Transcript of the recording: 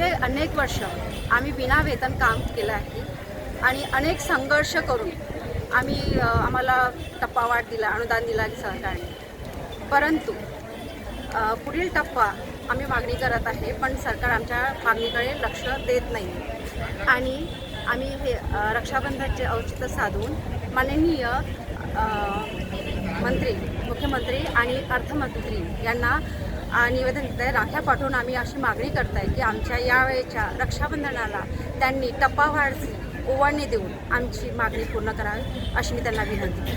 गेले अनेक वर्ष आम्ही विना वेतन काम केलं आहे. आणि अनेक संघर्ष करून आम्ही आम्हाला टप्पावाट दिला अनुदान दिला सरकारने. परंतु पुढील टप्पा आम्ही मागणी करत आहे पण सरकार आमच्या मागणीकडे लक्ष देत नाही. आणि आम्ही हे रक्षाबंधनाचे रक्षाबंधनचे औचित्य साधून माननीय मंत्री मुख्यमंत्री आणि अर्थमंत्री यांना निवेदन देत आहे. राख्या पाठवून आम्ही अशी मागणी करत आहे की आमच्या यावेळेच्या रक्षाबंधनाला त्यांनी टप्पावाढची ओवाळणी देऊन आमची मागणी पूर्ण करावी अशी मी त्यांना विनंती